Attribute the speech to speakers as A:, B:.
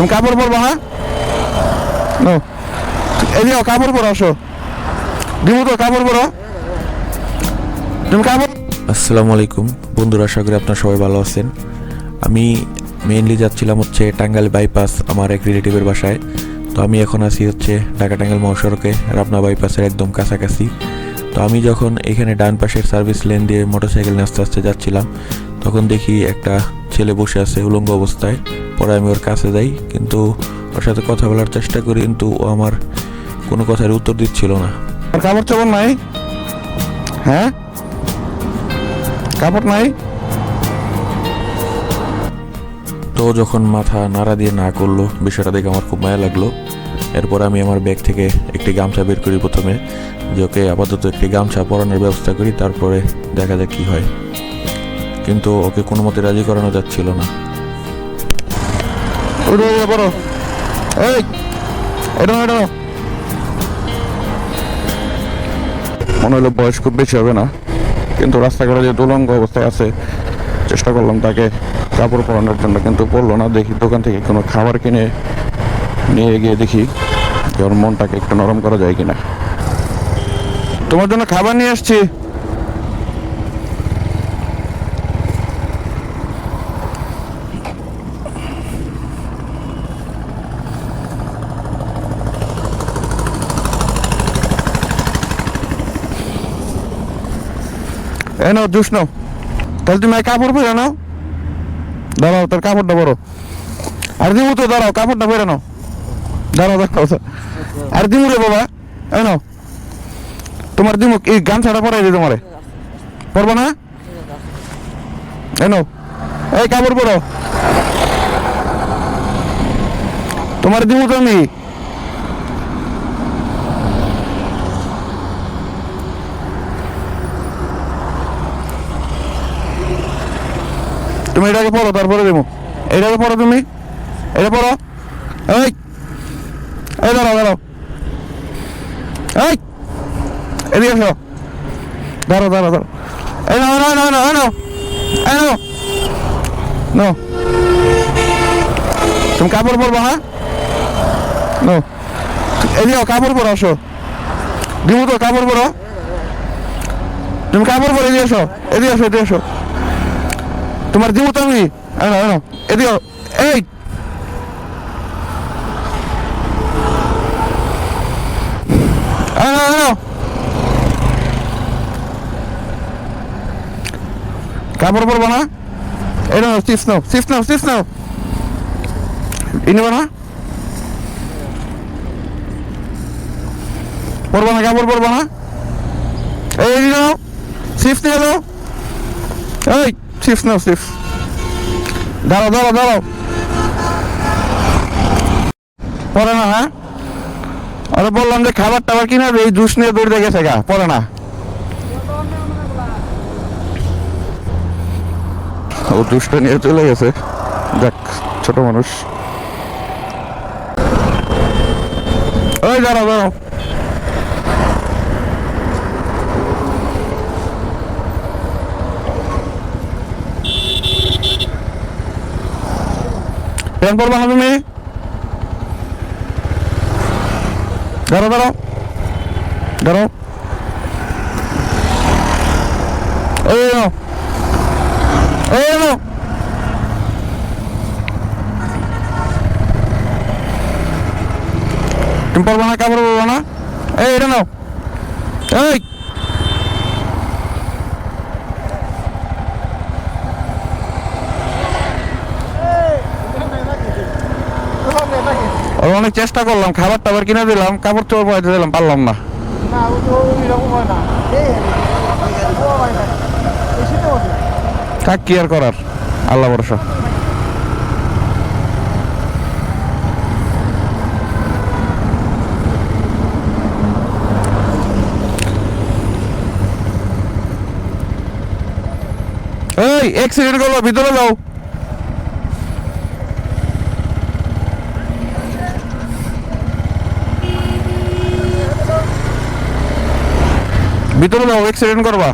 A: তুমি কাপড় পরবো হ্যাঁ? নো। এদিকে কাপড় পরো, আসো। দিমু তো কাপড় পরো। তুমি কাপড়
B: আসসালামু আলাইকুম। বন্ধুরা, আশা করি আপনারা সবাই ভালো আছেন। আমি মেইনলি যাচ্ছিলাম হচ্ছে টাঙ্গাইল বাইপাস আমার এক রিলেটিভের বাসায়। তো আমি এখন আছি হচ্ছে ঢাকা টাঙ্গাইল মহাসড়কে, রাবনা বাইপাসের একদম কাছাকাছি। তো আমি যখন এখানে ডান পাশের সার্ভিস লেন দিয়ে মোটরসাইকেল নিয়ে আস্তে আস্তে যাচ্ছিলাম, তখন দেখি একটা ছেলে বসে আছে উলঙ্গ অবস্থায়। পরে আমি ওর কাছে যাই কিন্তু ওর সাথে কথা বলার চেষ্টা করি কিন্তু ও আমার কোনো কথার উত্তর দিচ্ছিল না।
A: কাপড় চাপড় নাই? হ্যাঁ? কাপড় নাই?
B: তো যখন মাথা নাড়া দিয়ে না করল বিষয়টা দেখে আমার খুব মায়া লাগল। এরপর আমি আমার ব্যাগ থেকে একটি গামছা বের করি প্রথমে যে ওকে আপাতত একটি গামছা পরানোর ব্যবস্থা করি তারপরে দেখা যাক কি হয়। কিন্তু ওকে কোনো মতে রাজি করানো যাচ্ছিল না।
A: উঠে পড়ো। এই, এটা মনে হলো বয়স খুব বেশি হবে না, কিন্তু রাস্তাঘাটে যে উলঙ্গ অবস্থায় আছে, চেষ্টা করলাম তাকে কাপড় পরানোর জন্য, কিন্তু পড়ল না, দেখি দোকান থেকে কোনো খাবার কিনে নিয়ে গিয়ে দেখি ওর মনটাকে একটু নরম করা যায় কিনা। তোমার জন্য খাবার নিয়ে আসছি। এ নাও, জুস নাও। তাহলে তুমি কাপড় পরে নাও। দাঁড়াও, তোর কাপড়টা বড় আর দিমু তো, দাঁড়াও, কাপড়টা পরে নাও। দাঁড়াও দাঁড়াও আর দিমু রে বাবা এই নাও। তোমার দিমু, এই গামছাটা পরাই দিই তোমারে। পরবো না? এই নাও। এই কাপড় পরো। তোমার দিমু তো আমি তুমি এটাকে পড়ো, তারপরে দেবো। এটাকে পড়ো তুমি। এটা পড়ো। এই এই দাঁড়াও দাঁড়াও। এই, এদিকে এসো দাঁড়াও দাঁড়াও দাঁড়াও। এই নাও নাও নাও নাও, এই নাও। নাও। তুমি কাপড় পরবো হ্যাঁ? নো এদিকে কাপড় পরো, আসো। দিমু তো কাপড় পরো। তুমি কাপড় পরে, এদিকে এসো এদিকে এসো এদিকে এসো তোমার দিব তো আমি। এদিকে এই! কাপড় পরবো না? নাও, চিপস নাও চিপস নাও চিপস নাও। ই নেব না? পরবো না, কাপড় পরবো না? এই নাও। নিয়ে এই! চিপস নাও চিপস দাঁড়াও দাঁড়াও দাঁড়াও পরে না হ্যাঁ? আরে বললাম যে খাবার টাবার কিনা এই জুস নিয়ে দৌড়ে গেছে গা, পরে না। ও জুসটা নিয়ে চলে গেছে। যাক, ছোট মানুষ। ওই দাঁড়াও দাঁড়াও। প্যান পরবা না তুমি? দাঁড়াও এই নাও। এই নাও। তুমি পরবা না, কাপড় পরবা না? এই, এটা নাও। এই ওর অনেক চেষ্টা করলাম খাবার টাবার কিনে দিলাম কাপড় চোপড় পরাইতে দিলাম পারলাম না। থাক কি আর করার? আল্লাহ ভরসা। এই অ্যাক্সিডেন্ট করল ভিতরে যাও। ভিতরে যাও এক্সিডেন্ট করবা।